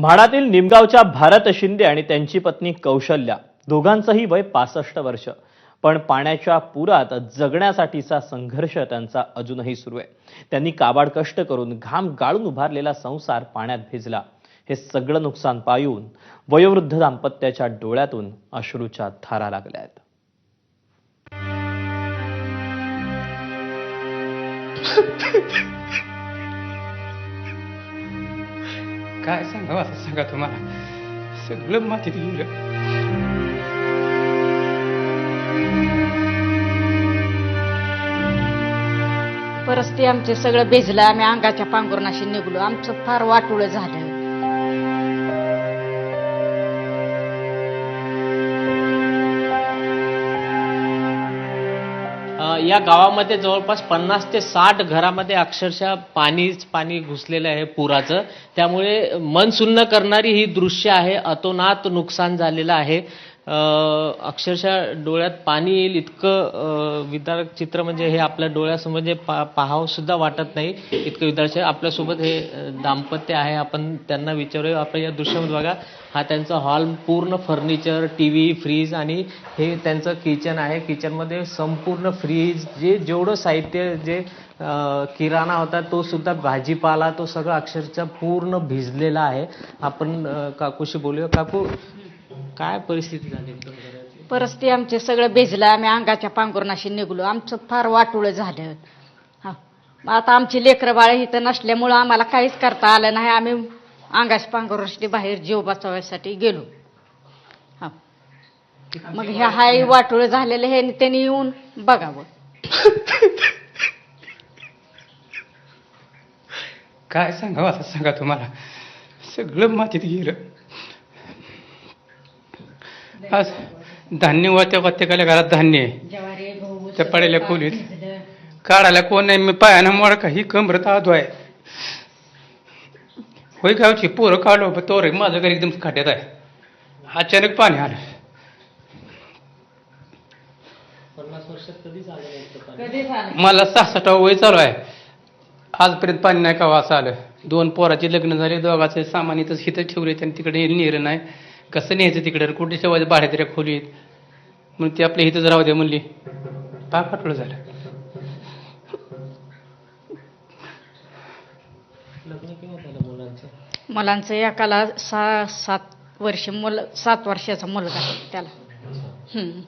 म्हाडातील निमगावच्या भारत शिंदे आणि त्यांची पत्नी कौशल्या दोघांचंही वय पासष्ट वर्ष. पण पाण्याच्या पुरात जगण्यासाठीचा संघर्ष त्यांचा अजूनही सुरू आहे. त्यांनी काबाड कष्ट करून घाम गाळून उभारलेला संसार पाण्यात भिजला. हे सगळं नुकसान पाहून वयोवृद्ध दाम्पत्याच्या डोळ्यातून अश्रूच्या धारा लागल्या आहेत. काय सांगावं असं सांगा तुम्हाला सगळं मातीत गेलं परस्ती आमचे सगळं भिजलं आम्ही अंगाच्या पांघरुणाशी निघलो. आमचं फार वाटोळं झालं. या गावामध्ये जवळपास पन्नास ते साठ घरामध्ये अक्षरशः पाणीच पाणी घुसलेलं आहे पुराचं. त्यामुळे मन सुन्न करणारी ही दृश्य आहे. अतोनात नुकसान झालेलं आहे. अक्षरशः डोळ्यात पाणी येईल इतकं विदारक चित्र म्हणजे हे आपल्या डोळ्यासमोर म्हणजे पा पाहावं सुद्धा वाटत नाही. इतकं विदारक आपल्यासोबत हे दाम्पत्य आहे. आपण त्यांना विचारूया. आपण या दृश्यामध्ये बघा हा त्यांचा हॉल पूर्ण फर्निचर टी व्ही फ्रीज आणि हे त्यांचं किचन आहे. किचनमध्ये संपूर्ण फ्रीज जे जेवढं साहित्य जे किराणा होता तो सुद्धा भाजीपाला तो सगळं अक्षरशः पूर्ण भिजलेला आहे. आपण काकूशी बोलूया. काकू काय परिस्थिती झाली एकदम घराची? परिस्थिती आमचे सगळं भिजलं आम्ही अंगाच्या पांघरुणाशी निघलो. आमचं फार वाटोळं झालं. हा. आता आमची लेकरं बाळ इथं नसल्यामुळं आम्हाला काहीच करता आलं नाही. आम्ही अंगाच्या पांघरुणाशी बाहेर जीव बचावायसाठी गेलो. हा. मग ह्या हाय वाटोळं झालेलं हे त्यांनी येऊन बघावं. काय सांगावं? असं सांगा तुम्हाला. सगळं मातीत गेलं. आज धान्य वात्या प्रत्येकाला घरात धान्य आहे. त्या पडेल्या खोलीत काढायला कोण नाही मी पायानं मोड काही कमरत आदो आहे. होय गावची पोरं काढलो पण तो रे माझं घर एकदम खाट्यात आहे. अचानक पाणी आलं. पन्नास वर्षात कधीच आलं नाही इतकं पाणी. मला सहा साठावं वय चालू आहे. आजपर्यंत पाणी नाही का असं आलं. दोन पोराचे लग्न झाले दोघाचे सामान इथं हिथं ठेवले त्यांनी तिकडे नेर नाही. कसं न्यायचं तिकडे? कुठे ठेवायचं भाड्या तरी खोलीत? म्हणून ते आपल्या इथंच राहू द्या म्हणली. पा पाठवलं झालं. मुलांचं? मुलांचं एकाला सहा सात वर्ष मुल सात वर्षाचा मुलगा आहे त्याला. हम्म.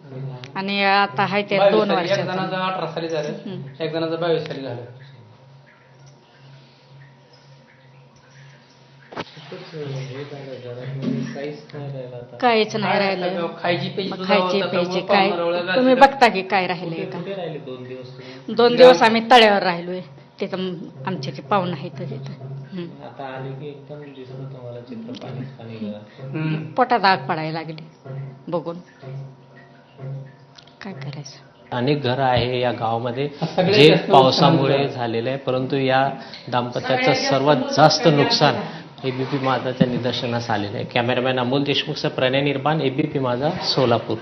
आणि आता आहे ते दोन वर्षाचा. जणाचं अठरा साली झालं. एक जणाचं बावीस साली झालं. काहीच नाही राहिलं खायची प्यायची खायचे काय. तुम्ही बघता की काय राहिले का? दोन दिवस तुम्ही? दोन दिवस आम्ही तळ्यावर राहिलोय. तिथं आमचे ते पाहुणं आहेत तिथं. पोटात आग पडायला लागली. बघून. काय करायचं? अनेक घरं आहे या गावामध्ये जे पावसामुळे झालेलं आहे परंतु या दाम्पत्याचं सर्वात जास्त नुकसान एबीपी माझाच्या निदर्शनास आलेलं आहे. कॅमेरामॅन अमोल देशमुखचा प्रणय निर्माण एबीपी माझा सोलापूर.